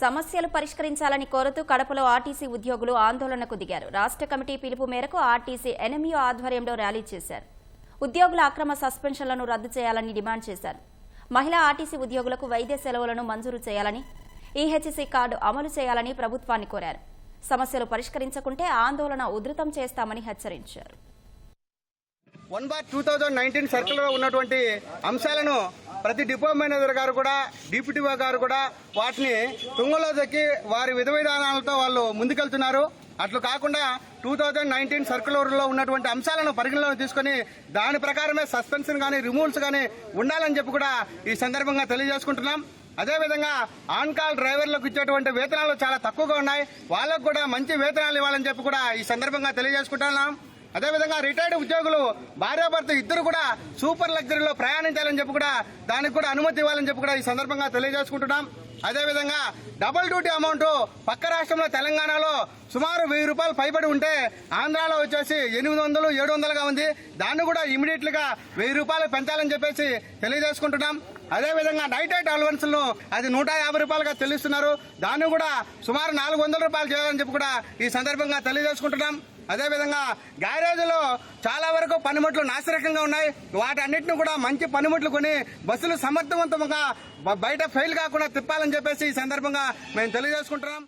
సమస్యలు పరిష్కరించాలని కోరుతూ కడపలో ఆర్టీసీ ఉద్యోగులు ఆందోళనకు దిగారు. రాష్ట్ర కమిటీ పిలుపు మేరకు ఆర్టీసీ ఎన్ఎంయూ ఆధ్వర్యంలో ర్యాలీ చేశారు. ఉద్యోగుల అక్రమ సస్పెన్షన్లను రద్దు చేయాలని డిమాండ్ చేశారు. మహిళా ఆర్టీసీ ఉద్యోగులకు వైద్య సెలవులను మంజూరు చేయాలని ఈహెచ్సీ కార్డు అమలు చేయాలని ప్రభుత్వాన్ని కోరారు. సమస్యలు పరిష్కరించకుంటే ఆందోళన ఉధృతం చేస్తామని హెచ్చరించారు. One bar two thousand nineteen సర్కిల్లో ఉన్నటువంటి అంశాలను ప్రతి డిపో మేనేజర్ గారు కూడా డిప్యూటీఓ గారు కూడా వాటిని తుంగలో దక్కి వారి విధ విధానాలతో వాళ్ళు ముందుకెళ్తున్నారు. అట్లు కాకుండా టూ థౌజండ్ నైన్టీన్ సర్కులర్లో ఉన్నటువంటి అంశాలను పరిగణలోకి తీసుకొని దాని ప్రకారమే సస్పెన్షన్ కానీ రిమూవల్స్ కానీ ఉండాలని చెప్పి కూడా ఈ సందర్భంగా తెలియజేసుకుంటున్నాం. అదేవిధంగా ఆన్ కాల్ డ్రైవర్లకు ఇచ్చేటువంటి వేతనాలు చాలా తక్కువగా ఉన్నాయి. వాళ్ళకు కూడా మంచి వేతనాలు ఇవ్వాలని చెప్పి కూడా ఈ సందర్భంగా తెలియజేసుకుంటున్నాం. అదేవిధంగా రిటైర్డ్ ఉద్యోగులు భార్యాభర్త ఇద్దరు కూడా సూపర్ లగ్జరీలో ప్రయాణించాలని చెప్పి కూడా దానికి కూడా అనుమతి ఇవ్వాలని చెప్పి కూడా ఈ సందర్భంగా తెలియజేసుకుంటున్నాం. అదేవిధంగా డబుల్ డ్యూటీ అమౌంట్ పక్క రాష్ట్రంలో తెలంగాణలో సుమారు వెయ్యి రూపాయలు పైబడి ఉంటే ఆంధ్రాలో వచ్చేసి ఎనిమిది వందలు ఏడు వందలుగా ఉంది. దాన్ని కూడా ఇమీడియట్గా వెయ్యి రూపాయలు పెంచాలని చెప్పేసి తెలియజేసుకుంటున్నాం. అదేవిధంగా నైట్ ఎయిట్ అలవెన్స్ అది నూట యాభై రూపాయలుగా తెలుస్తున్నారు దాన్ని కూడా సుమారు నాలుగు వందల రూపాయలు చేయాలని చెప్పి కూడా ఈ సందర్భంగా తెలియజేసుకుంటున్నాం. అదేవిధంగా గ్యారేజ్లో చాలా వరకు పనిముట్లు నాసిరకంగా ఉన్నాయి. వాటన్నిటిని కూడా మంచి పనిముట్లు కొని బస్సులు సమర్థవంతంగా బయట ఫెయిల్ కాకుండా తిప్పాలని చెప్పేసి ఈ సందర్భంగా మేము తెలియజేసుకుంటున్నాం.